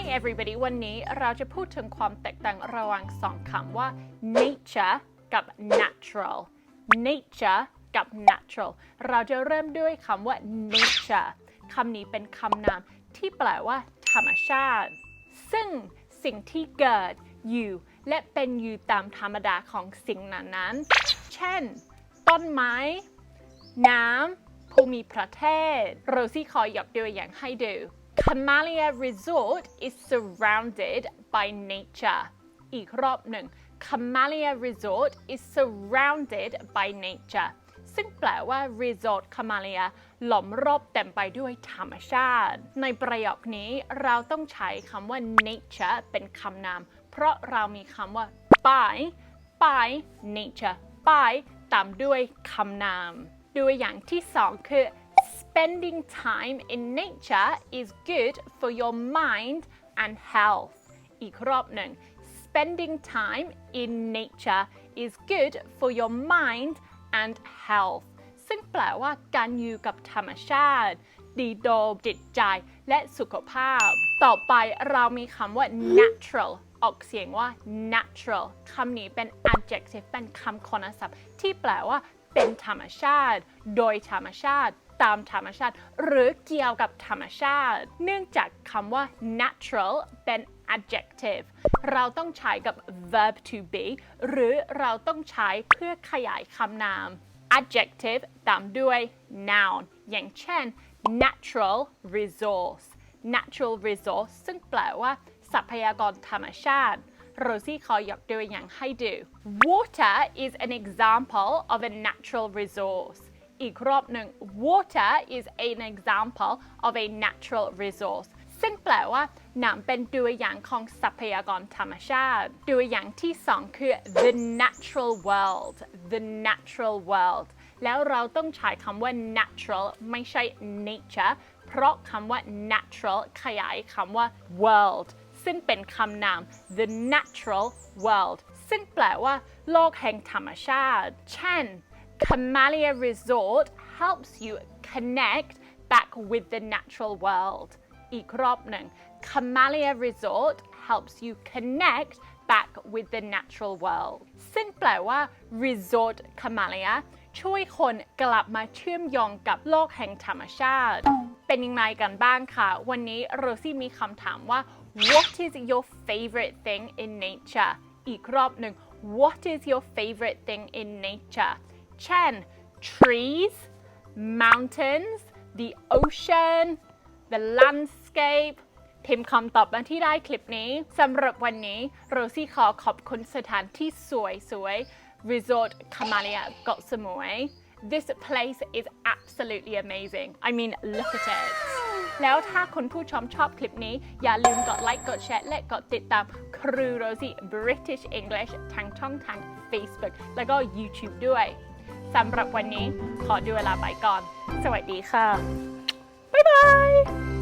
Hi everybody วันนี้เราจะพูดถึงความแตกต่างระหว่างสองคำว่า nature กับ natural nature กับ natural เราจะเริ่มด้วยคำว่า nature คำนี้เป็นคำนามที่แปลว่า ธรรมชาติ ซึ่งสิ่งที่เกิดอยู่และเป็นอยู่ตามธรรมดาของสิ่งนั้นๆเช่น ต้นไม้ น้ำภูมิประเทศโรซี่ขอยกตัวอย่างให้ดู Camellia Resort is surrounded by nature อีกรอบหนึ่ง Camellia Resort is surrounded by nature ซึ่งแปลว่า Resort Camellia หล้อมรอบเต็มไปด้วยธรรมชาติ ในประโยคนี้เราต้องใช้คำว่า nature เป็นคำนาม เพราะเรามีคำว่า by by nature by ตามด้วยคำนามตัวอย่างที่สองคือ spending time in nature is good for your mind and health อีกรอบหนึ่ง spending time in nature is good for your mind and health ซึ่งแปลว่าการอยู่กับธรรมชาติ ดีดอจิตใจและสุขภาพ ต่อไปเรามีคำว่า natural ออกเสียงว่า natural คำนี้เป็น adjective เป็นคำคุณศัพท์ที่แปลว่าเป็นธรรมชาติ โดยธรรมชาติ ตามธรรมชาติ หรือเกี่ยวกับธรรมชาติ เนื่องจากคำว่า natural เป็น adjective เราต้องใช้กับ verb to be หรือเราต้องใช้เพื่อขยายคำนาม adjective ตามด้วย noun อย่างเช่น natural resource natural resource ซึ่งแปลว่า ทรัพยากรธรรมชาติโรซี่ขอยกตัวอย่างให้ดู Water is an example of a natural resource อีกรอบหนึ่ง Water is an example of a natural resource ซึ่งแปลว่าน้ำเป็นตัวอย่างของทรัพยากรธรรมชาติ ตัวอย่างที่สองคือ the natural world the natural world แล้วเราต้องใช้คำว่า natural ไม่ใช่ nature เพราะคำว่า natural ขยายคำว่า world ซึ่งเป็นคำนาม the natural world ซึ่งแปลว่า โลกแห่งธรรมชาติ เช่น Camellia Resort helps you connect back with the natural world อีกรอบหนึ่ง Camellia Resort helps you connect back with the natural world ซึ่งแปลว่า Resort Camellia ช่วยคนกลับมาเชื่อมโยงกับโลกแห่งธรรมชาติ เป็นยังไงกันบ้างคะวันนี้โรซี่มีคำถามว่า What is your favorite thing in nature อีกรอบหนึ่ง What is your favorite thing in nature เช่น trees mountains the ocean the landscape พิมพ์คำตอบมาที่ได้คลิปนี้สำหรับวันนี้โรซี่ขอขอบคุณสถานที่สวยๆ Resort Camellia เกาะสมุย This place is absolutely amazing I mean look at it แล้วถ้าคุณผู้ชมชอบคลิปนี้ อย่าลืมกดไลค์กดแชร์และกดติดตามครูโรซี่ British English ทางช่องทาง Facebook แล้วก็ YouTube ด้วย สำหรับวันนี้ขอดูเวลาไปก่อน สวัสดีค่ะ บ๊ายบาย